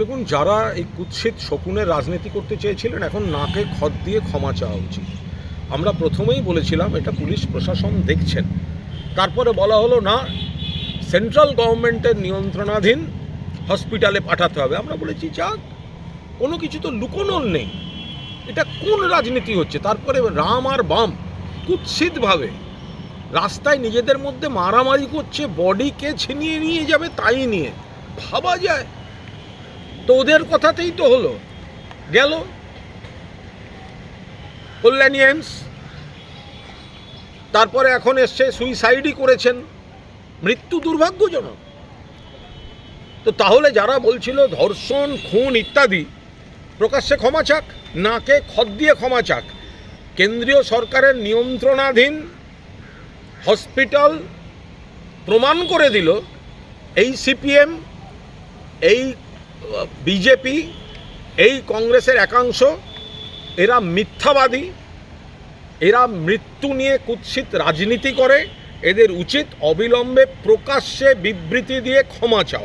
দেখুন, যারা এই কুৎসিত শকুনের রাজনীতি করতে চেয়েছিলেন, এখন নাকে খত দিয়ে ক্ষমা চাওয়া উচিত। আমরা প্রথমেই বলেছিলাম, এটা পুলিশ প্রশাসন দেখছেন। তারপরে বলা হলো, না, সেন্ট্রাল গভর্নমেন্টের নিয়ন্ত্রণাধীন হসপিটালে পাঠাতে হবে। আমরা বলেছি, যাক, কোনো কিছু তো লুকোনোর নেই। এটা কোন রাজনীতি হচ্ছে? তারপরে রাম আর বাম কুৎসিতভাবে রাস্তায় নিজেদের মধ্যে মারামারি করছে বডিকে ছিনিয়ে নিয়ে যাবে তাই নিয়ে। ভাবা যায় তো ওদের কথাতেই তো হলো। গেল। কল্যাণী এইমস। তারপরে এখন এসছে সুইসাইডই করেছেন। মৃত্যু দুর্ভাগ্যজনক। তো তাহলে যারা বলছিল ধর্ষণ, খুন ইত্যাদি, প্রকাশ্যে ক্ষমা চাক, নাকে খত দিয়ে ক্ষমা চাক, কেন্দ্রীয় সরকারের নিয়ন্ত্রণাধীন হসপিটাল প্রমাণ করে দিল এই সিপিএম, এই বিজেপি, এই কংগ্রেসের একাংশ, এরা মিথ্যাবাদী, এরা মৃত্যু নিয়ে কুৎসিত রাজনীতি করে, এদের উচিত অবিলম্বে প্রকাশ্যে বিবৃতি দিয়ে ক্ষমা চাওয়া।